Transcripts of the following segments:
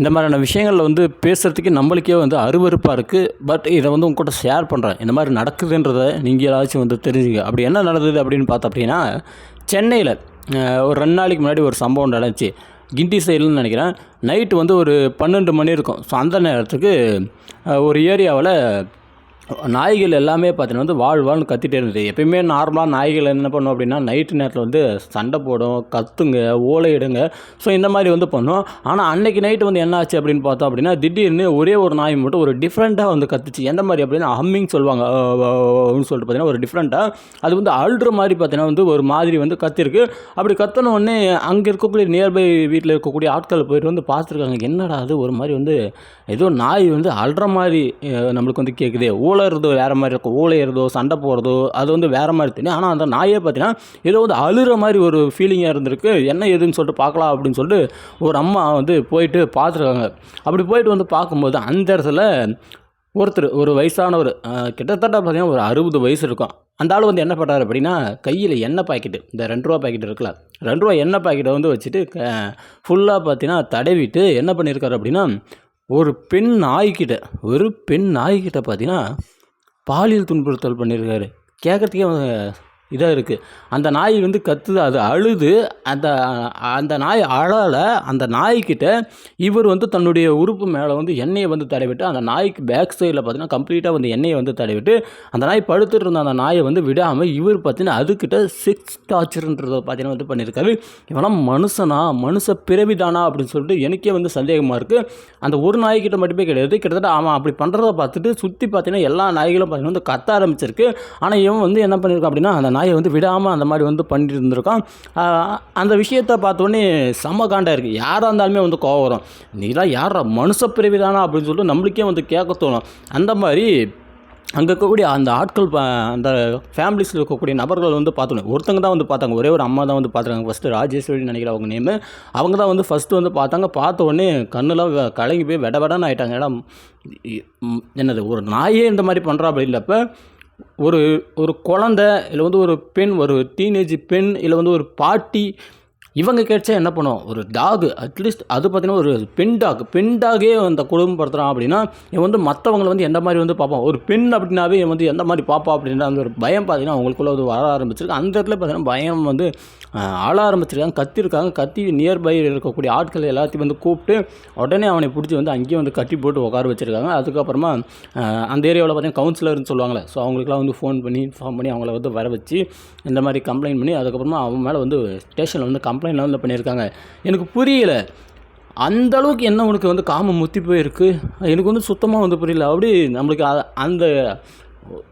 இந்த மாதிரியான விஷயங்களில் வந்து பேசுகிறதுக்கு நம்மளுக்கே வந்து அருவருப்பாக இருக்குது பட் இதை வந்து உங்ககிட்ட ஷேர் பண்ணுறேன் இந்த மாதிரி நடக்குதுன்றதை நீங்கள் ஏதாச்சும் வந்து தெரிஞ்சுங்க. அப்படி என்ன நடந்தது அப்படின்னு பார்த்தோம் அப்படின்னா சென்னையில் ஒரு ரெண்டு நாளைக்கு முன்னாடி ஒரு சம்பவம் நடந்துச்சு. கிண்டி சைடுன்னு நினைக்கிறேன். நைட்டு வந்து ஒரு பன்னெண்டு மணி இருக்கும். ஸோ அந்த நேரத்துக்கு ஒரு ஏரியாவில் நாய்கள் எல்லாமே பார்த்தீங்கன்னா வந்து வாழ் வாழ்னு கத்திட்டே இருந்தது. எப்பயுமே நார்மலாக நாய்கள் என்ன பண்ணும் அப்படின்னா நைட்டு நேரத்தில் வந்து சண்டை போடும் கத்துங்க ஓலையிடுங்க ஸோ இந்த மாதிரி வந்து பண்ணும். ஆனால் அன்னைக்கு நைட்டு வந்து என்ன ஆச்சு அப்படின்னு பார்த்தோம் அப்படின்னா திடீர்னு ஒரே ஒரு நாய் மட்டும் ஒரு டிஃப்ரெண்ட்டாக வந்து கத்துச்சு. எந்த மாதிரி அப்படின்னா ஹம்மிங் சொல்லுவாங்க. அப்படின்னு சொல்லிட்டு பார்த்தீங்கன்னா ஒரு டிஃப்ரெண்ட்டாக அது வந்து அழுற மாதிரி பார்த்தீங்கன்னா வந்து ஒரு மாதிரி வந்து கத்திருக்கு. அப்படி கத்தனோடனே அங்கே இருக்கக்கூடிய நியர்பை வீட்டில் இருக்கக்கூடிய ஆட்கள் போயிட்டு வந்து பார்த்துருக்காங்க. என்னடா அது? ஒரு மாதிரி வந்து ஏதோ நாய் வந்து அழுற மாதிரி நம்மளுக்கு வந்து கேட்குது ஊழறதோ வேறு மாதிரி இருக்கும். ஊழையிறதோ சண்டை போகிறதோ அது வந்து வேறு மாதிரி தெரியும். ஆனால் அந்த நாயே பார்த்தீங்கன்னா ஏதோ வந்து அழுகிற மாதிரி ஒரு ஃபீலிங்காக இருந்திருக்கு. என்ன ஏதுன்னு சொல்லிட்டு பார்க்கலாம் அப்படின்னு சொல்லிட்டு ஒரு அம்மா வந்து போயிட்டு பார்த்துருக்காங்க அப்படி போயிட்டு வந்து பார்க்கும்போது அந்த இடத்துல ஒருத்தர் ஒரு வயசானவர் கிட்டத்தட்ட பார்த்தீங்கன்னா ஒரு அறுபது வயசு இருக்கும். அந்த ஆள் வந்து என்ன பண்ணுறாரு அப்படின்னா கையில் எண்ணெய் பாக்கெட்டு இந்த ரெண்டு ரூபா பாக்கெட் இருக்குல்ல ரெண்டு ரூபா எண்ணெய் பாக்கெட்டை வந்து வச்சுட்டு ஃபுல்லாக பார்த்தீங்கன்னா தடவிட்டு என்ன பண்ணியிருக்காரு அப்படின்னா ஒரு பெண் நாய்க்கிட்ட ஒரு பெண் நாய்க்கிட்ட பார்த்தீங்கன்னா பாலியல் துன்புறுத்தல் பண்ணியிருக்காரு கேட்குறதுக்கே இதாக இருக்குது அந்த நாய் வந்து கத்துது அது அழுது அந்த அந்த நாய் அழல அந்த நாய்க்கிட்ட இவர் வந்து தன்னுடைய உறுப்பு மேலே வந்து எண்ணெயை வந்து தடவிட்டு அந்த நாய்க்கு பேக் சைடில் பார்த்தீங்கன்னா கம்ப்ளீட்டாக வந்து எண்ணெயை வந்து தடவிட்டு அந்த நாய் படுத்துட்டு இருந்த அந்த நாயை வந்து விடாமல் இவர் பார்த்தீங்கன்னா அதுக்கிட்ட சிக்ஸ் டார்ச்சர்ன்றதை பார்த்தீங்கன்னா வந்து பண்ணியிருக்காரு இவெல்லாம் மனுஷனா மனுஷ பிறவிதானா அப்படின்னு சொல்லிட்டு எனக்கே வந்து சந்தேகமாக இருக்குது அந்த ஒரு நாய்க்கிட்ட மட்டுமே கிடையாது. கிட்டத்தட்ட அவன் அப்படி பண்ணுறத பார்த்துட்டு சுற்றி பார்த்தீங்கன்னா எல்லா நாய்களும் பார்த்தீங்கன்னா வந்து கத்த ஆரம்பிச்சிருக்கு. ஆனால் இவன் வந்து என்ன பண்ணியிருக்கான் அப்படின்னா அந்த நாய் வந்து விடாமல் அந்த மாதிரி வந்து பண்ணிட்டு இருந்திருக்கான். அந்த விஷயத்தை பார்த்தோன்னே செம காண்டாக இருக்குது யாராக இருந்தாலுமே வந்து கோவம் வரும். நீலாம் யாரா மனுஷ பிறவிதானா அப்படின்னு சொல்லிட்டு நம்மளுக்கே வந்து கேட்க தோணும். அந்த மாதிரி அங்கே இருக்கக்கூடிய அந்த ஆட்கள் அந்த ஃபேமிலிஸில் இருக்கக்கூடிய நபர்கள் வந்து பார்த்தோன்னே ஒருத்தங்க தான் வந்து பார்த்தாங்க. ஒரே ஒரு அம்மா தான் வந்து பார்த்துருக்காங்க. ஃபஸ்ட்டு ராஜேஸ்வரி நினைக்கிற அவங்க நேமு அவங்க தான் வந்து ஃபஸ்ட்டு வந்து பார்த்தாங்க. பார்த்த உடனே கண்ணுலாம் கலங்கி போய் வெட விடன்னு ஆகிட்டாங்க ஏன்னா என்னது ஒரு நாயே இந்த மாதிரி பண்ணுறா அப்படி இல்லப்ப ஒரு ஒரு குழந்த இல்லை வந்து ஒரு பெண் ஒரு டீனேஜ் பெண் இல்லை வந்து ஒரு பாட்டி இவங்க கேட்சா என்ன பண்ணும்? ஒரு டாக் அட்லீஸ்ட் அது பார்த்தீங்கன்னா ஒரு பெண் டாக் பெண் டாகே அந்த குடும்பப்படுத்துகிறான் அப்படின்னா இவன் வந்து மற்றவங்களை வந்து எந்த மாதிரி வந்து பார்ப்பான்? ஒரு பெண் அப்படின்னாவே இவன் வந்து எந்த மாதிரி பார்ப்பா அப்படின்ற அந்த ஒரு பயம் பார்த்தீங்கன்னா அவங்களுக்குள்ள வந்து வர ஆரம்பிச்சிருக்கு. அந்த இடத்துல பார்த்தீங்கன்னா பயம் வந்து ஆள ஆரம்பிச்சிருக்காங்க. கத்திருக்காங்க. கத்தி நியர்பை இருக்கக்கூடிய ஆட்கள் எல்லாத்தையும் வந்து கூப்பிட்டு உடனே அவனை பிடிச்சி வந்து அங்கேயே வந்து கட்டி போட்டு உட்கார வச்சிருக்காங்க. அதுக்கப்புறமா அந்த ஏரியாவில் பார்த்தீங்கன்னா கவுன்சிலர்னு சொல்லுவாங்களே. ஸோ அவங்களுக்குலாம் வந்து ஃபோன் பண்ணி இன்ஃபார்ம் பண்ணி அவங்கள வந்து வர வச்சு இந்த மாதிரி கம்ப்ளைண்ட் பண்ணி அதுக்கப்புறமா அவன் மேலே வந்து ஸ்டேஷனில் வந்து கம்ப்ளைண்ட் வந்து பண்ணியிருக்காங்க. எனக்கு புரியல. அந்த அளவுக்கு என்ன உனக்கு வந்து காமம் முத்தி போயிருக்கு? எனக்கு வந்து சுத்தமாக வந்து புரியல. அப்படி நம்மளுக்கு அந்த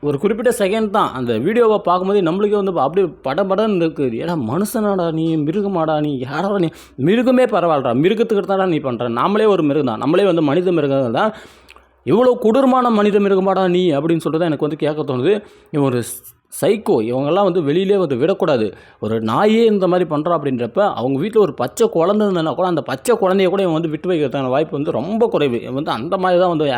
ஒரு குறிப்பிட்ட செகண்ட் தான். அந்த வீடியோவை பார்க்கும்போதே நம்மளுக்கே வந்து அப்படியே படபடன்னு இருக்குது. ஏடா மனுஷனாடா நீ மிருகமாடா நீ யாரா நீ? மிருகமே பரவாயில்லடா. மிருகத்துக்கு தான்டா நீ பண்ணுற நாமளே ஒரு மிருகம் தான். நம்மளே வந்து மனித மிருகம் தான். இவ்வளோ கொடூரமான மனித மிருகமாடா நீ அப்படின்னு சொல்லிட்டு தான் எனக்கு வந்து கேட்க தோணுது. இவன் ஒரு சைக்கோ இவங்கெல்லாம் வந்து வெளியிலே வந்து விடக்கூடாது. ஒரு நாயே இந்த மாதிரி பண்ணுறா அப்படின்றப்ப அவங்க வீட்டில் ஒரு பச்சை குழந்தை இருந்ததுன்னா கூட அந்த பச்சை குழந்தைய கூட இவன் வந்து விட்டு வைக்கிறதுக்கான வாய்ப்பு வந்து ரொம்ப குறைவு. இவன் வந்து அந்த மாதிரி தான் வந்து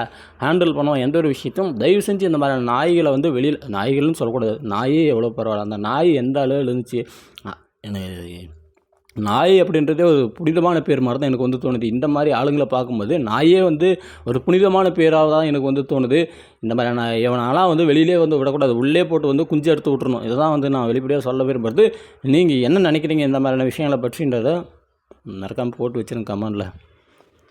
ஹேண்டில் பண்ணுவான் எந்த ஒரு விஷயத்தையும். தயவு செஞ்சு இந்த மாதிரியான நாய்களை வந்து வெளியில் நாய்கள்னு சொல்லக்கூடாது. நாயே எவ்வளோ பரவாயில்ல. அந்த நாய் எந்த அளவில் இருந்துச்சு? எனக்கு நாய் அப்படின்றதே ஒரு புனிதமான பேர் மாதிரி தான் எனக்கு வந்து தோணுது. இந்த மாதிரி ஆளுங்களை பார்க்கும்போது நாயே வந்து ஒரு புனிதமான பேராக தான் எனக்கு வந்து தோணுது. இந்த மாதிரி நான் இவனாலாம் வந்து வெளியிலே வந்து விடக்கூடாது உள்ளே போட்டு வந்து குஞ்சு எடுத்து விட்ருணும் இதை தான் வந்து நான் வெளிப்படையாக சொல்ல விரும்புறது. நீங்கள் என்ன நினைக்கிறீங்க இந்த மாதிரியான விஷயங்களை பற்றின்றதை மறக்காமல் போட்டு வச்சிருங்க கமெண்டில்.